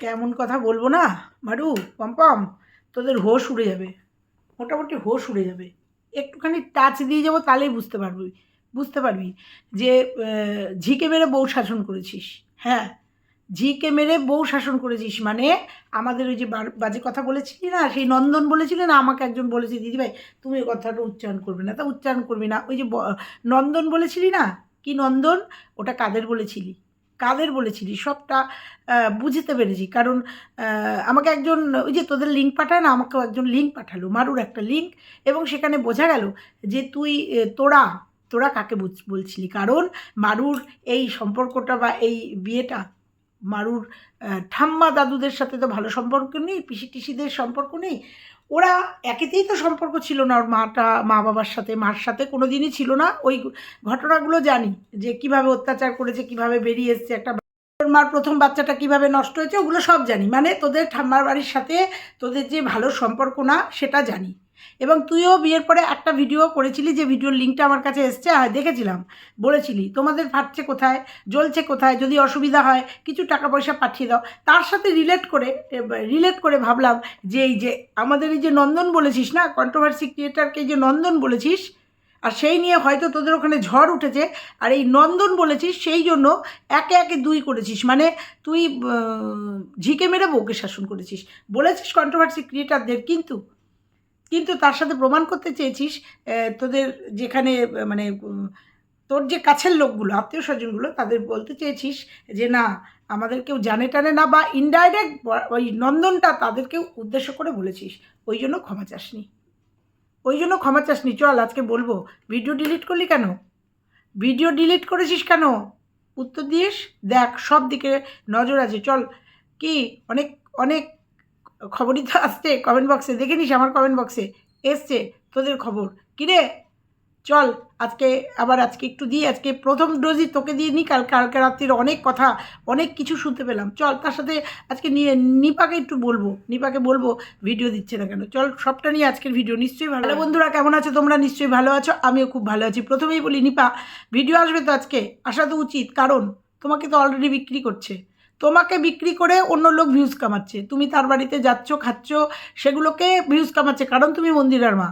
আজকে এমন কথা বলব না মারু পম্পম তোদের হোশ উড়ে যাবে, মোটামুটি হোশ উড়ে যাবে। একটুখানি টাচ দিয়ে যাব তাহলেই বুঝতে পারবি বুঝতে পারবি যে ঝিকে মেরে বউ শাসন করেছিস হ্যাঁ? ঝিকে মেরে বউ শাসন করেছিস মানে আমাদের ওই যে বাজে কথা বলেছিলি না, সেই নন্দন বলেছিলি না, আমাকে একজন বলেছে দিদিভাই তুমি এই কথাটা উচ্চারণ করবে না। তা উচ্চারণ করবি না, ওই যে নন্দন বলেছিলি না? কি নন্দন? ওটা কাদের বলেছিলি? কাদের বলেছিলি? সবটা বুঝতে পেরেছি। কারণ আমাকে একজন, ওই যে তোদের লিঙ্ক পাঠায় না, আমাকেও একজন লিঙ্ক পাঠালো, মারুর একটা লিঙ্ক এবং সেখানে বোঝা গেল যে তুই তোরা তোরা কাকে বলছিলি? কারণ মারুর এই সম্পর্কটা বা এই বিয়েটা, মারুর ঠাম্মা দাদুদের সাথে তো ভালো সম্পর্ক নেই পিসি টিসিদের সম্পর্ক নেই ওরা একেতেই তো সম্পর্ক ছিল না, ওর মাটা, মা বাবার সাথে, মার সাথে কোনো দিনই ছিল না। ওই ঘটনাগুলো জানি, যে কীভাবে অত্যাচার করেছে, কীভাবে বেরিয়ে এসছে একটা তোর মার প্রথম বাচ্চাটা কীভাবে নষ্ট হয়েছে, ওগুলো সব জানি। মানে তোদের ঠাম্মার বাড়ির সাথে তোদের যে ভালো সম্পর্ক না, সেটা জানি। এবং তুইও বিয়ের পরে একটা ভিডিও করেছিলি যে ভিডিওর লিঙ্কটা আমার কাছে এসছে হ্যাঁ দেখেছিলাম। বলেছিলি, তোমাদের ফাটছে কোথায়? জ্বলছে কোথায়? যদি অসুবিধা হয়, কিছু টাকা পয়সা পাঠিয়ে দাও। তার সাথে রিলেট করে রিলেট করে ভাবলাম যে এই যে আমাদের এই যে নন্দন বলেছিস না কন্ট্রোভার্সি ক্রিয়েটারকে যে নন্দন বলেছিস, আর সেই নিয়ে হয়তো তোদের ওখানে ঝড় উঠেছে, আর এই নন্দন বলেছিস সেই জন্য একে একে দুই করেছিস। মানে তুই ঝিকে মেরে বউকে শাসন করেছিস। বলেছিস কন্ট্রোভার্সি ক্রিয়েটারদের কিন্তু কিন্তু তার সাথে প্রমাণ করতে চেয়েছিস তোদের যেখানে মানে তোর যে কাছের লোকগুলো, আত্মীয় স্বজনগুলো, তাদের বলতে চেয়েছিস যে না, আমাদের কেউ জানে টানে না বা ইনডাইরেক্ট ওই নন্দনটা তাদেরকেও উদ্দেশ্য করে বলেছিস। ওই জন্য ক্ষমা চাসনি। ওই জন্য ক্ষমা চাসনি। চল, আজকে বলব। ভিডিও ডিলিট করলি কেন? ভিডিও ডিলিট করেছিস কেন? উত্তর দিস দেখ সব দিকে নজর আছে। চল, কি, অনেক অনেক খবরই তো আসছে কমেন্ট বক্সে দেখে নিস আমার কমেন্ট বক্সে এসছে তোদের খবর। কিরে? চল আজকে আবার আজকে একটু দিই আজকে প্রথম ডোজই তোকে দিয়ে নিই কাল কালকে রাত্রির অনেক কথা অনেক কিছু শুনতে পেলাম। চল তার সাথে আজকে নিয়ে নিপাকে একটু বলব নিপাকে বলব ভিডিও দিচ্ছে না কেন? চল সবটা নিয়ে আজকের ভিডিও নিশ্চয়ই ভালো বন্ধুরা কেমন আছো তোমরা? নিশ্চয়ই ভালো আছো আমিও খুব ভালো আছি। প্রথমেই বলি নিপা ভিডিও আসবে তো আজকে আসা তো উচিত কারণ তোমাকে তো অলরেডি বিক্রি করছে। তোমাকে বিক্রি করে অন্য লোক ভিউজ কামাচ্ছে। তুমি তার বাড়িতে যাচ্ছ, খাচ্ছ, সেগুলোকে ভিউজ কামাচ্ছে, কারণ তুমি মন্দিরার মা।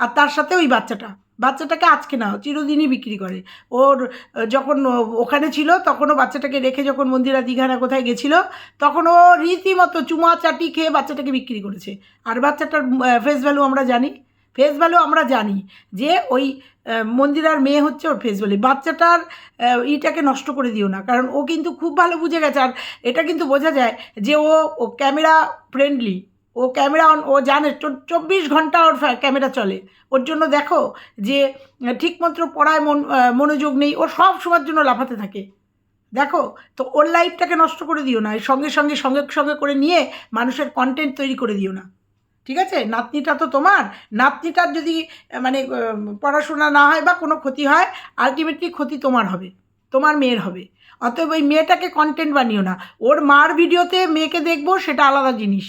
আর তার সাথে ওই বাচ্চাটা। বাচ্চাটাকে আজকে না, চিরদিনই বিক্রি করে। ওর, যখন ওখানে ছিল তখনও বাচ্চাটাকে রেখে যখন মন্দিরা দীঘানা কোথায় গেছিল, তখন ও রীতিমতো চুমা চাটি খেয়ে বাচ্চাটাকে বিক্রি করেছে। আর বাচ্চাটার ফেস ভ্যালু আমরা জানি। ফেস ভ্যালু আমরা জানি যে ওই মন্দিরার মেয়ে হচ্ছে ওর ফেস ভ্যালু বাচ্চাটার ইটাকে নষ্ট করে দিও না, কারণ ও কিন্তু খুব ভালো বুঝে গেছে। আর এটা কিন্তু বোঝা যায় যে ও ও ক্যামেরা ফ্রেন্ডলি ও ক্যামেরা অন ও জানে চব্বিশ ঘণ্টা ওর ক্যামেরা চলে। ওর জন্য দেখো যে ঠিকমতো পড়ায় মন মনোযোগ নেই, ও সব সময়ের জন্য লাফাতে থাকে। দেখো, তো ওর লাইফটাকে নষ্ট করে দিও না সঙ্গে সঙ্গে সঙ্গে সঙ্গে করে নিয়ে মানুষের কন্টেন্ট তৈরি করে দিও না। ঠিক আছে? নাতনিটা তো তোমার। নাতনিটার যদি মানে পড়াশোনা না হয় বা কোনো ক্ষতি হয় আলটিমেটলি ক্ষতি তোমার হবে, তোমার মেয়ের হবে। অতএব ওই মেয়েটাকে কন্টেন্ট বানিও না। ওর মার ভিডিওতে মেয়েকে দেখব সেটা আলাদা জিনিস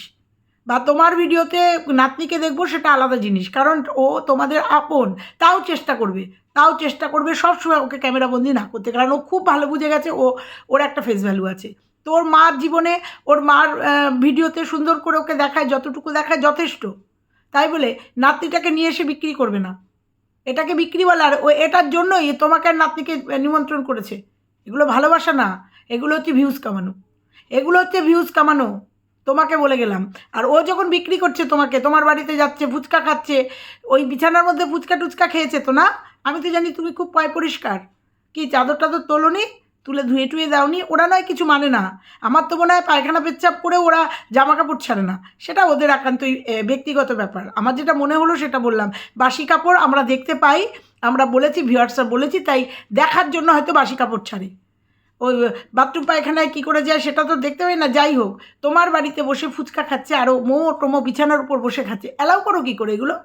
বা তোমার ভিডিওতে নাতনিকে দেখব সেটা আলাদা জিনিস। কারণ ও তোমাদের আপন, তাও চেষ্টা করবে, তাও চেষ্টা করবে সবসময় ওকে ক্যামেরাবন্দি না করতে। কারণ ও খুব ভালো বুঝে গেছে ও, ওর একটা ফেস ভ্যালু আছে। তো ওর মার জীবনে ওর মার ভিডিওতে সুন্দর করে ওকে দেখায়, যতটুকু দেখায় যথেষ্ট। তাই বলে নাতনিটাকে নিয়ে এসে বিক্রি করবে না। এটাকে বিক্রি বলে, আর ও এটার জন্যই তোমাকে আর নাতনিকে নিমন্ত্রণ করেছে। এগুলো ভালোবাসা না, এগুলো হচ্ছে ভিউজ কামানো। এগুলো হচ্ছে ভিউজ কামানো। তোমাকে বলে গেলাম। আর ও যখন বিক্রি করছে তোমাকে, তোমার বাড়িতে যাচ্ছে, ফুচকা খাচ্ছে, ওই বিছানার মধ্যে ফুচকা টুচকা খেয়েছে তো না? আমি তো জানি তুমি খুব পয় পরিষ্কার। কি চাদর টাদর তোলোনি? তুলে ধুয়ে টুয়ে দাওনি, ওরা নয় কিছু মানে না। আমার তো মনে হয় পায়খানা পেচ্ছাপ করে ওরা জামা কাপড় ছাড়ে না। সেটা ওদের একান্তই ব্যক্তিগত ব্যাপার। আমার যেটা মনে হলো সেটা বললাম। বাসি কাপড় আমরা দেখতে পাই, আমরা বলেছি ভিউয়ার্সরা বলেছি, তাই দেখার জন্য হয়তো বাসি কাপড় ছাড়ে। ওই বাথরুম পায়খানায় কী করে যায় সেটা তো দেখতে পাই না। যাই হোক, তোমার বাড়িতে বসে ফুচকা খাচ্ছে আরও মো টোমো বিছানার উপর বসে খাচ্ছে। অ্যালাউ করো কী করে এগুলো?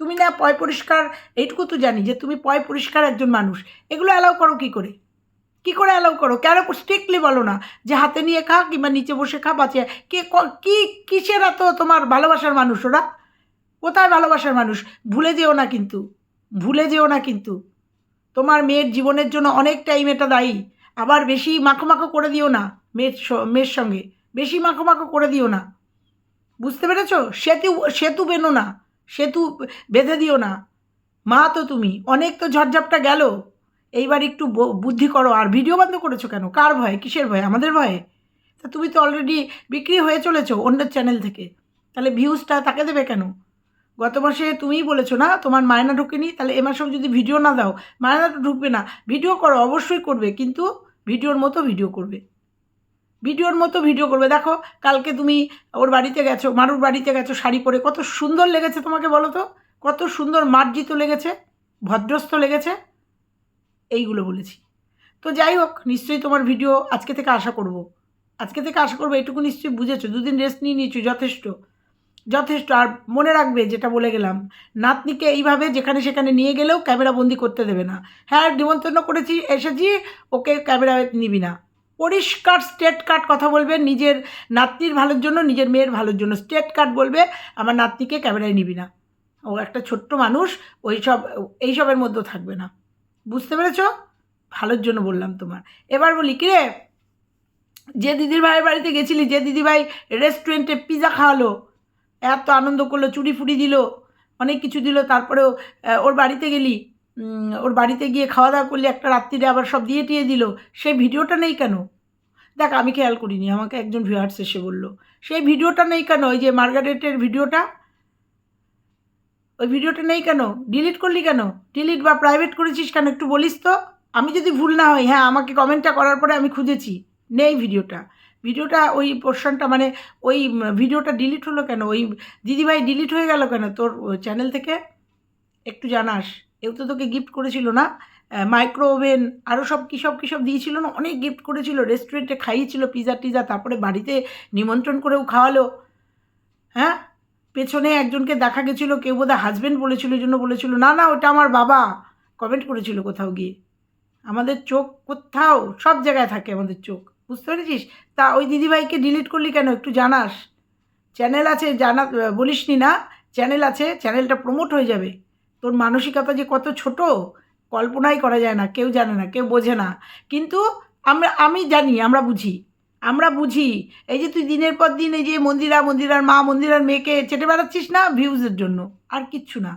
তুমি না পয় পরিষ্কার, এইটুকু তো জানি যে তুমি পয় পরিষ্কার একজন মানুষ। এগুলো অ্যালাউ করো কী করে? কী করে অ্যালাউ করো? কেন স্ট্রিক্টলি বলো না যে হাতে নিয়ে খা কিংবা নিচে বসে খা, বাঁচিয়ে কে ক- কিসের এত তোমার ভালোবাসার মানুষ ওরা? কোথায় ভালোবাসার মানুষ? ভুলে যেও না কিন্তু, ভুলে যেও না কিন্তু। তোমার মেয়ের জীবনের জন্য অনেক টাইম এটা দায়ী, আবার বেশি মাখো করে দিও না মেয়ের মেয়ের সঙ্গে, বেশি মাখো মাখো করে দিও না। বুঝতে পেরেছ? সেতু সেতু বেনো না, সেতু বেঁধে দিও না। মা তো তুমি, অনেক তো ঝড়ঝাপটা গেল। এইবার একটু বুদ্ধি করো। আর ভিডিও বন্ধ করেছ কেন? কার ভয়ে? কিসের ভয়ে? আমাদের ভয়ে? তা তুমি তো অলরেডি বিক্রি হয়ে চলেছো অন্যের চ্যানেল থেকে। তাহলে ভিউজটা তাকে দেবে কেন? গত মাসে তুমিই বলেছ না, তোমার মায়না ঢুকেনি? তাহলে এ মাসেও যদি ভিডিও না দাও, মায়না তো ঢুকবে না। ভিডিও করো, অবশ্যই করবে, কিন্তু ভিডিওর মতো ভিডিও করবে। ভিডিওর মতো ভিডিও করবে। দেখো, কালকে তুমি ওর বাড়িতে গেছো, মারুর বাড়িতে গেছো শাড়ি পরে। কত সুন্দর লেগেছে তোমাকে বলো তো? কত সুন্দর মার্জিত লেগেছে, ভদ্রস্থ লেগেছে। এইগুলো বলেছি। তো যাই হোক, নিশ্চয়ই তোমার ভিডিও আজকে থেকে আশা করব। আজকে থেকে আশা করব এটুকু নিশ্চয়ই বুঝেছ, দুদিন রেস্ট নিয়ে নিয়েছো, যথেষ্ট। যথেষ্ট, আর মনে রাখবে যেটা বলে গেলাম, নাতনিকে এইভাবে যেখানে সেখানে নিয়ে গেলেও ক্যামেরা বন্দি করতে দেবে না। হ্যাঁ নিমন্ত্রণ করেছি, এসেছি, ওকে ক্যামেরা নিবি না। পরিষ্কার স্টেট কাট কথা বলবে, নিজের নাতনির ভালোর জন্য, নিজের মেয়ের ভালোর জন্য স্টেট কাট বলবে, আমার নাতনিকে ক্যামেরায় নিবি না। ও একটা ছোট্ট মানুষ ওই সব এইসবের মধ্যেও থাকবে না। বুঝতে পেরেছ? ভালোর জন্য বললাম তোমার। এবার বলি, কিরে, যে দিদির ভাইয়ের বাড়িতে গেছিলি, যে দিদিভাই রেস্টুরেন্টে পিৎজা খাওয়ালো, এত আনন্দ করল, চুরি ফুটি দিল, অনেক কিছু দিল, তারপরেও ওর বাড়িতে গেলি ওর বাড়িতে গিয়ে খাওয়া দাওয়া করলি, একটা রাত্রিরে আবার সব দিয়ে টিয়ে দিল, সেই ভিডিওটা নেই কেন? দেখ, আমি খেয়াল করিনি, আমাকে একজন ভিউয়ার্স এসে বলল, সেই ভিডিওটা নেই কেন? ওই যে মার্গারেটের ভিডিওটা ওই ভিডিওটা নেই কেন? ডিলিট করলি কেন? ডিলিট বা প্রাইভেট করেছিস কেন? একটু বলিস তো। আমি যদি ভুল না হই হ্যাঁ আমাকে কমেন্টটা করার পরে আমি খুঁজেছি। নেই ভিডিওটা। ভিডিওটা ওই পোর্শনটা মানে ওই ভিডিওটা ডিলিট হলো কেন? ওই দিদিভাই ডিলিট হয়ে গেল কেন তোর চ্যানেল থেকে? একটু জানাস। এও তো তোকে গিফট করেছিল না? মাইক্রো ওভেন আরও সব কী সব কী সব দিয়েছিল না? অনেক গিফট করেছিল। রেস্টুরেন্টে খাইয়েছিল পিজা টিজা, তারপরে বাড়িতে নিমন্ত্রণ করেও খাওয়ালো। হ্যাঁ? পেছনে একজনকে দেখা গেছিল, কেউ বোধহয় হাজব্যান্ড বলেছিল জন্য বলেছিল, না না, ওটা আমার বাবা। কমেন্ট করেছিল কোথাও গিয়ে। আমাদের চোখ কোথাও, সব জায়গায় থাকে আমাদের চোখ। বুঝতে পেরেছিস? তা ওই দিদিভাইকে ডিলিট করলি কেন? একটু জানাস। চ্যানেল আছে, জানা, বলিসনি না? চ্যানেল আছে চ্যানেলটা প্রমোট হয়ে যাবে। তোর মানসিকতা যে কত ছোট, কল্পনাই করা যায় না। কেউ জানে না, কেউ বোঝে না। কিন্তু আমরা, আমি জানি, আমরা বুঝি। আমরা বুঝি। এই যে তুই দিনের পর দিন এই যে মন্দিরা, মন্দিরার মা, মন্দিরার মেয়েকে চেটে বেড়াচ্ছিস না ভিউজের জন্য? আর কিচ্ছু না।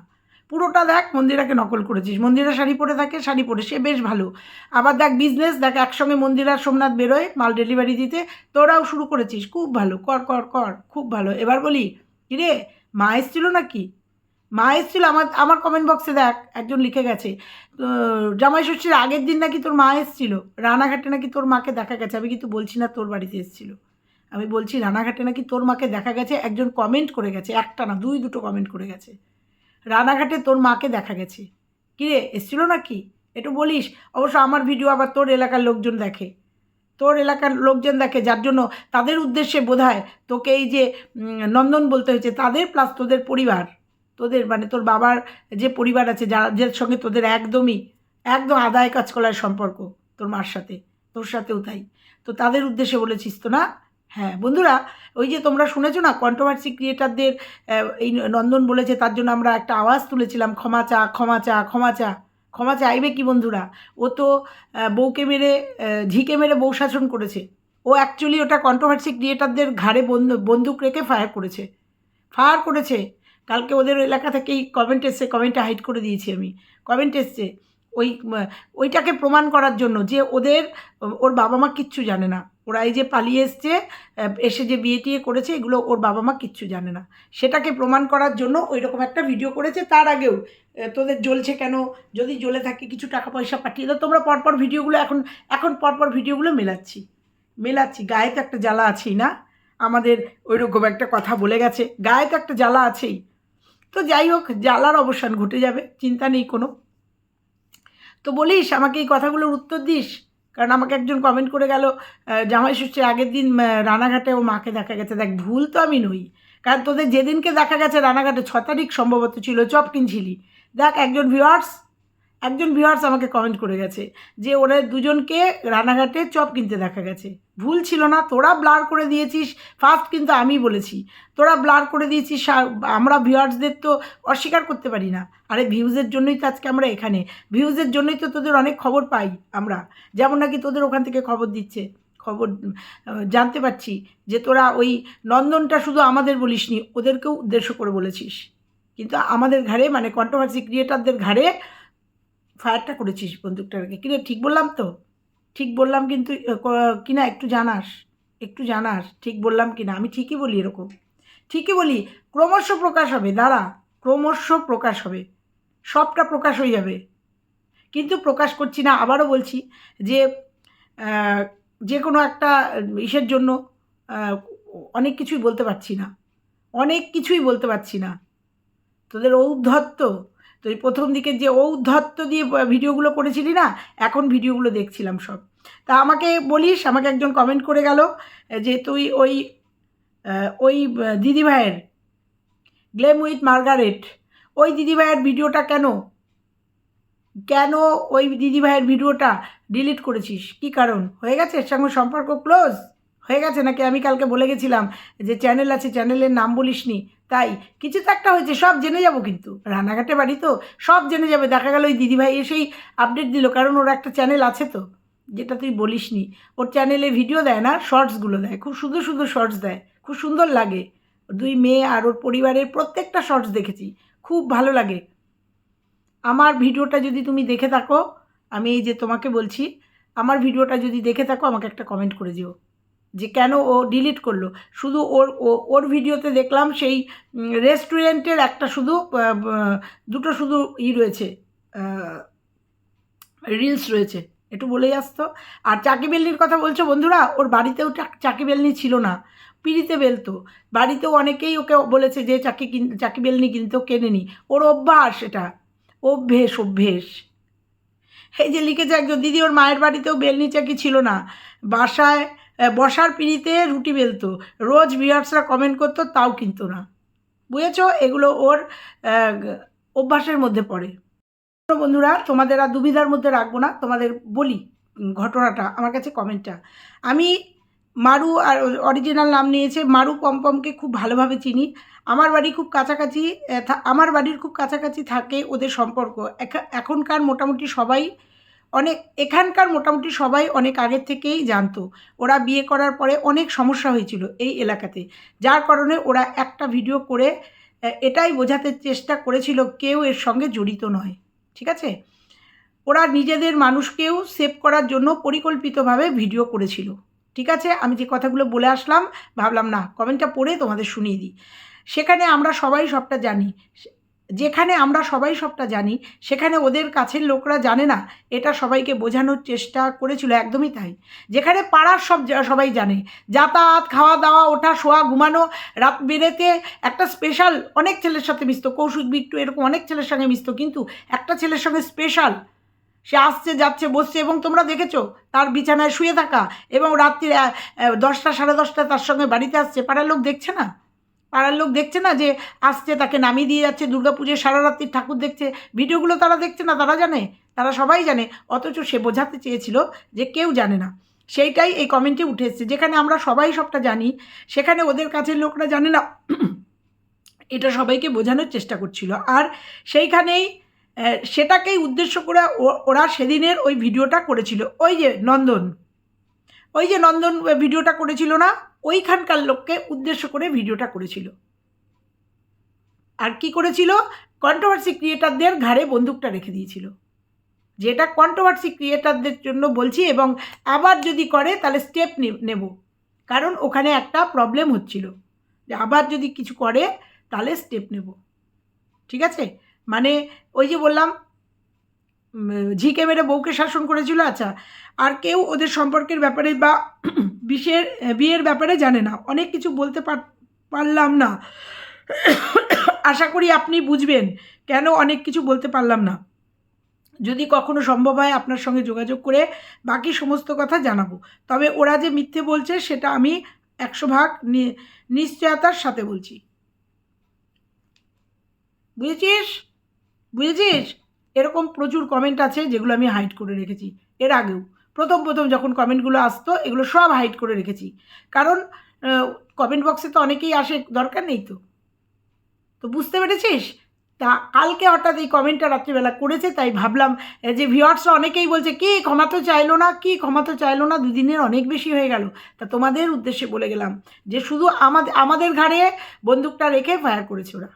পুরোটা দেখ মন্দিরাকে নকল করেছিস। মন্দিরা শাড়ি পরে থাকে, শাড়ি পরে। সে বেশ ভালো। আবার দেখ বিজনেস দেখ একসঙ্গে মন্দিরার সোমনাথ বেরোয় মাল ডেলিভারি দিতে। তোরাও শুরু করেছিস। খুব ভালো। কর কর কর। খুব ভালো। এবার বলি, কিরে, মা এসছিল নাকি? মা এসছিল আমার আমার কমেন্ট বক্সে দেখ, একজন লিখে গেছে জামাই ষষ্ঠীর আগের দিন নাকি তোর মা এসছিল, রানাঘাটে নাকি তোর মাকে দেখা গেছে, আমি কিন্তু বলছি না তোর বাড়িতে এসছিল, আমি বলছি রানাঘাটে নাকি তোর মাকে দেখা গেছে, একজন কমেন্ট করে গেছে, একটা না, দুই, দুটো কমেন্ট করে গেছে, রানাঘাটে তোর মাকে দেখা গেছে কিরে এসছিল নাকি, একটু বলিস, অবশ্য আমার ভিডিও আবার তোর এলাকার লোকজন দেখে, তোর এলাকার লোকজন দেখে, যার জন্য তাদের উদ্দেশ্যে বোধহয় তোকে এই যে নন্দন বলতে হয়েছে, তাদের প্লাস তোদের পরিবার তোদের মানে তোর বাবার যে পরিবার আছে যার সঙ্গে তোদের একদমই, একদম আদায় কাজ করার সম্পর্ক তোর মার সাথে, তোর সাথেও তাই। তো তাদের উদ্দেশ্যে বলেছিস তো না? হ্যাঁ বন্ধুরা, ওই যে তোমরা শুনেছো না কন্ট্রোভার্সি ক্রিয়েটারদের এই নন্দন বলেছে তার জন্য আমরা একটা আওয়াজ তুলেছিলাম, ক্ষমা চা ক্ষমা চা ক্ষমা চা, ক্ষমা চাইবে কি বন্ধুরা? ও তো বউকে মেরে ঝিকে মেরে বউ শাসন করেছে। ও অ্যাকচুয়ালি ওটা কন্ট্রোভার্সি ক্রিয়েটারদের ঘাড়ে বন্দু- বন্দুক রেখে ফায়ার করেছে। ফায়ার করেছে। কালকে ওদের এলাকা থেকেই কমেন্ট এসছে কমেন্টে হাইড করে দিয়েছি আমি। কমেন্ট এসছে ওই, ওইটাকে প্রমাণ করার জন্য যে ওদের, ওর বাবা মা কিচ্ছু জানে না। ওরা এই যে পালিয়ে এসছে, এসে যে বিয়ে টিয়ে করেছে, এগুলো ওর বাবা মা কিচ্ছু জানে না। সেটাকে প্রমাণ করার জন্য ওই রকম একটা ভিডিও করেছে। তার আগেও তোদের জ্বলছে কেন? যদি জ্বলে থাকে কিছু টাকা পয়সা পাঠিয়ে দাও। তোমরা পরপর ভিডিওগুলো এখন এখন পরপর ভিডিওগুলো মেলাচ্ছি। মেলাচ্ছি। গায়ে তো একটা জ্বালা আছেই না? আমাদের ওই রকম একটা কথা বলে গেছে। গায়ে তো একটা জ্বালা আছেই। তো যাই হোক, জ্বালার অবসান ঘটে যাবে, চিন্তা নেই কোনো। তো বলিস, আমাকে এই কথাগুলোর উত্তর দিস, কারণ আমাকে একজন কমেন্ট করে গেল জামাই ষষ্ঠীর আগের দিন রানাঘাটে ও মাকে দেখা গেছে। দেখ, ভুল তো আমি নই, কারণ তোদের যেদিনকে দেখা গেছে রানাঘাটে, ছ তারিখ সম্ভবত ছিল চপ কিনছিলি দেখ, একজন ভিউয়ার্স একজন ভিউয়ার্স আমাকে কমেন্ট করে গেছে যে ওরা দুজনকে রানাঘাটে চপ কিনতে দেখা গেছে। ভুল ছিল না, তোরা ব্লার করে দিয়েছিস। ফার্স্ট কিন্তু আমি বলেছি, তোরা ব্লার করে দিয়েছিস আমরা ভিউয়ার্সদের তো অস্বীকার করতে পারি না। আরে ভিউজের জন্যই তো আজকে আমরা এখানে। ভিউজের জন্যই তো তোদের অনেক খবর পাই আমরা। যেমন নাকি তোদের ওখান থেকে খবর দিচ্ছে, খবর জানতে পারছি যে তোরা ওই নন্দনটা শুধু আমাদের বলিসনি, ওদেরকেও উদ্দেশ্য করে বলেছিস। কিন্তু আমাদের ঘাড়ে মানে কন্ট্রোভার্সি ক্রিয়েটারদের ঘাড়ে ফায়ারটা করেছিস বন্দুকটা রেখে কিরে, ঠিক বললাম তো? ঠিক বললাম কিন্তু কিনা একটু জানাস। একটু জানাস, ঠিক বললাম কিনা? আমি ঠিকই বলি এরকম। ঠিকই বলি, ক্রমশ প্রকাশ হবে, দাঁড়া। ক্রমশ প্রকাশ হবে। সবটা প্রকাশ হয়ে যাবে। কিন্তু প্রকাশ করছি না, আবারও বলছি যে যে কোনো একটা ইসের জন্য অনেক কিছুই বলতে পারছি না। অনেক কিছুই বলতে পারছি না। তোদের ঔদ্ধত্য তুই প্রথম দিকে যে ঔদ্ধত্য দিয়ে ভিডিওগুলো করেছিলি না, এখন ভিডিওগুলো দেখছিলাম সব। তা আমাকে বলিস, আমাকে একজন কমেন্ট করে গেল যে তুই ওই ওই দিদিভাইয়ের গ্লেম উইথ মার্গারেট ওই দিদিভাইয়ের ভিডিওটা কেন কেন ওই দিদিভাইয়ের ভিডিওটা ডিলিট করেছিস? কি কারণ? হয়ে গেছে? এর সঙ্গে সম্পর্ক ক্লোজ হয়ে গেছে? নাকি আমি কালকে বলে গেছিলাম যে চ্যানেল আছে চ্যানেলের নাম বলিসনি? তাই কিছু তো একটা হয়েছে, সব জেনে যাব কিন্তু। রানাঘাটে বাড়ি তো, সব জেনে যাবে। দেখা গেল ওই দিদিভাই এসেই আপডেট দিল, কারণ ওর একটা চ্যানেল আছে তো, যেটা তুই বলিসনি। ওর চ্যানেলে ভিডিও দেয় না শর্টসগুলো দেয়। খুব সুন্দর সুন্দর শর্টস দেয়। খুব সুন্দর লাগে। দুই মেয়ে আর ওর পরিবারের প্রত্যেকটা শর্টস দেখেছি। খুব ভালো লাগে। আমার ভিডিওটা যদি তুমি দেখে থাকো, আমি এই যে তোমাকে বলছি, আমার ভিডিওটা যদি দেখে থাকো, আমাকে একটা কমেন্ট করে দিও। যে কেন ও ডিলিট করল? শুধু ওর ওর ভিডিওতে দেখলাম সেই রেস্টুরেন্টের একটা শুধু দুটো শুধু ই রয়েছে রিলস রয়েছে। একটু বলেই আসতো। আর চাকি বেলনির কথা বলছো বন্ধুরা, ওর বাড়িতেও চাকি বেলনি ছিল না। পিড়িতে বেলতো। বাড়িতেও অনেকেই ওকে বলেছে যে চাকি কিন, চাকি বেলনি কিন্তু কেনেনি। ওর অভ্যাস এটা অভ্যেস অভ্যেস। এই যে লিখেছে একজন, দিদি, ওর মায়ের বাড়িতেও বেলনি চাকি ছিল না। বাসায় বসার পিড়িতে রুটি বেলতো। রোজ ভিউয়ার্সরা কমেন্ট করতো, তাও কিনতো না। বুঝেছ? এগুলো ওর অভ্যাসের মধ্যে পড়ে। বন্ধুরা, তোমাদের আর দুবিধার মধ্যে রাখব না। তোমাদের বলি ঘটনাটা, আমার কাছে কমেন্টটা আমি মারু আর অরিজিনাল নাম নিয়েছে, মারু পমপমকে খুব ভালোভাবে চিনি। আমার বাড়ি খুব কাছাকাছি আমার বাড়ির খুব কাছাকাছি থাকে ওদের সম্পর্ক। এখা- এখনকার মোটামুটি সবাই অনেক, এখানকার মোটামুটি সবাই অনেক আগের থেকেই জানতো। ওরা বিয়ে করার পরে অনেক সমস্যা হয়েছিল এই এলাকাতে। যার কারণে ওরা একটা ভিডিও করে এটাই বোঝাতে চেষ্টা করেছিল কেউ এর সঙ্গে জড়িত নয়। ঠিক আছে? ওরা নিজেদের মানুষকেও সেভ করার জন্য পরিকল্পিতভাবে ভিডিও করেছিল। ঠিক আছে? আমি যে কথাগুলো বলে আসলাম, ভাবলাম না, কমেন্টটা পড়ে তোমাদের শুনিয়ে দিই। সেখানে আমরা সবাই সবটা জানি। যেখানে আমরা সবাই সবটা জানি সেখানে ওদের কাছের লোকরা জানে না এটা সবাইকে বোঝানোর চেষ্টা করেছিল একদমই তাই। যেখানে পাড়ার সব সবাই জানে যাতায়াত খাওয়া দাওয়া ওঠা শোয়া ঘুমানো রাত বেড়েতে একটা স্পেশাল অনেক ছেলের সাথে মিশতো কৌশিক বিট্টু এরকম অনেক ছেলের সঙ্গে মিশতো কিন্তু একটা ছেলের সঙ্গে স্পেশাল সে আসছে যাচ্ছে বসছে এবং তোমরা দেখেছ তার বিছানায় শুয়ে থাকা এবং আহ, দশটা সাড়ে দশটা তার সঙ্গে বাড়িতে আসছে পাড়ার লোক দেখছে না? পাড়ার লোক দেখছে না যে আসছে, তাকে নামিয়ে দিয়ে যাচ্ছে দুর্গাপুজোর সারা রাত্রির ঠাকুর দেখছে। ভিডিওগুলো তারা দেখছে না, তারা জানে, তারা সবাই জানে, অথচ সে বোঝাতে চেয়েছিল যে কেউ জানে না। সেইটাই এই কমেন্টে উঠে এসছে, যেখানে আমরা সবাই সবটা জানি, সেখানে ওদের কাছের লোকরা জানে না। এটা সবাইকে বোঝানোর চেষ্টা করছিল। আর সেইখানেই সেটাকেই উদ্দেশ্য করে ওরা সেদিনের ওই ভিডিওটা করেছিল। ওই যে নন্দন, ওই যে নন্দন ভিডিওটা করেছিল না? ওইখানকার লোককে উদ্দেশ্য করে ভিডিওটা করেছিল। আর কি করেছিল? কন্ট্রোভার্সি ক্রিয়েটারদের ঘাড়ে বন্দুকটা রেখে দিয়েছিল। যেটা কন্ট্রোভার্সি ক্রিয়েটারদের জন্য বলছি এবং আবার যদি করে তাহলে স্টেপ নেব। কারণ ওখানে একটা প্রবলেম হচ্ছিল। যে আবার যদি কিছু করে, তাহলে স্টেপ নেব। ঠিক আছে? মানে ওই যে বললাম ঝিকে মেরে বউকে শাসন করেছিল আচ্ছা। আর কেউ ওদের সম্পর্কের ব্যাপারে বা বিশের বিয়ের ব্যাপারে জানে না। অনেক কিছু বলতে পার- পারলাম না। আশা করি আপনি বুঝবেন কেন অনেক কিছু বলতে পারলাম না। যদি কখনো সম্ভব হয় আপনার সঙ্গে যোগাযোগ করে বাকি সমস্ত কথা জানাব। তবে ওরা যে মিথ্যে বলছে সেটা আমি একশো ভাগ নিশ্চয়তার সাথে বলছি। বুঝেছিস? বুঝেছিস? এরকম প্রচুর কমেন্ট আছে যেগুলো আমি হাইড করে রেখেছি। এর আগেও। প্রথম প্রথম যখন কমেন্টগুলো আসতো, এগুলো সব হাইড করে রেখেছি। কারণ কমেন্ট বক্সে তো অনেকেই আসে, দরকার নেই তো। তো বুঝতে পেরেছিস? তা কালকে হঠাৎ এই কমেন্টটা রাত্রিবেলা করেছে, তাই ভাবলাম যে ভিওয়ার্সরা অনেকেই বলছে, কি ক্ষমা তো চাইলো না, কি ক্ষমা তো চাইলো না? দুদিনের অনেক বেশি হয়ে গেল। তা তোমাদের উদ্দেশ্যে বলে গেলাম যে শুধু আমাদের আমাদের ঘাড়ে বন্দুকটা রেখে ফায়ার করেছে ওরা।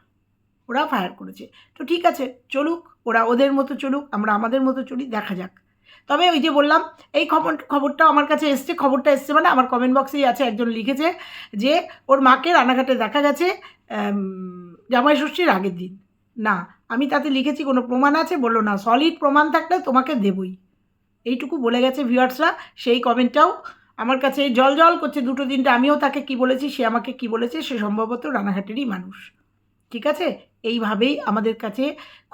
ওরা ফায়ার করেছে। তো ঠিক আছে, চলুক, ওরা ওদের মতো চলুক, আমরা আমাদের মতো চলি, দেখা যাক। তবে ওই যে বললাম, এই খবর, খবরটা আমার কাছে এসছে, খবরটা এসছে মানে আমার কমেন্ট বক্সেই আছে, একজন লিখেছে যে ওর মাকে রানাঘাটে দেখা গেছে জামাই ষষ্ঠীর আগের দিন। না, আমি তাতে লিখেছি কোনো প্রমাণ আছে? বলল, না সলিড প্রমাণ থাকলে তোমাকে দেবই। এইটুকু বলে গেছে ভিউয়ার্সরা সেই কমেন্টটাও আমার কাছে জল জল করছে দুটো দিনটা আমিও তাকে কি বলেছি, সে আমাকে কি বলেছে, সে সম্ভবত রানাঘাটেরই মানুষ। ঠিক আছে? এইভাবেই আমাদের কাছে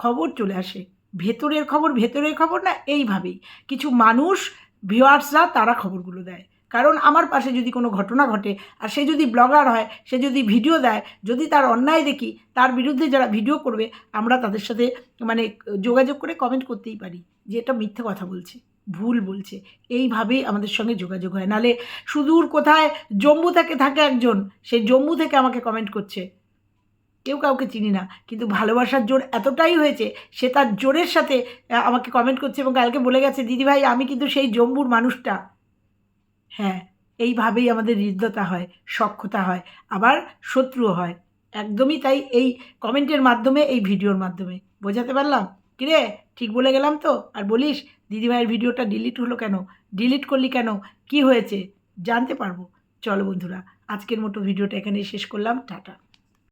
খবর চলে আসে। ভেতরের খবর ভেতরের খবর না, এইভাবেই। কিছু মানুষ ভিউয়ার্সরা তারা খবরগুলো দেয়। কারণ আমার পাশে যদি কোনো ঘটনা ঘটে, আর সে যদি ব্লগার হয়, সে যদি ভিডিও দেয়, যদি তার অন্যায় দেখি, তার বিরুদ্ধে যারা ভিডিও করবে, আমরা তাদের সাথে মানে যোগাযোগ করে কমেন্ট করতেই পারি যে এটা মিথ্যে কথা বলছে, ভুল বলছে। এইভাবেই আমাদের সঙ্গে যোগাযোগ হয়। নালে সুদূর কোথায়, জম্মু থেকে থাকে একজন সেই জম্মু থেকে আমাকে কমেন্ট করছে। কেউ কাউকে চিনি না। কিন্তু ভালোবাসার জোর এতটাই হয়েছে, সে তার জোরের সাথে আমাকে কমেন্ট করছে এবং কালকে বলে গেছে দিদিভাই আমি কিন্তু সেই জম্বুর মানুষটা। হ্যাঁ এইভাবেই আমাদের হৃদ্যতা হয় সক্ষতা হয়, আবার শত্রুও হয়। একদমই তাই এই কমেন্টের মাধ্যমে, এই ভিডিওর মাধ্যমে। বোঝাতে পারলাম? কিরে, ঠিক বলে গেলাম তো? আর বলিস দিদিভাইয়ের ভিডিওটা ডিলিট হলো কেন? ডিলিট করলি কেন? কি হয়েছে? জানতে পারব। চলো বন্ধুরা, আজকের মতো ভিডিওটা এখানেই শেষ করলাম। টাটা।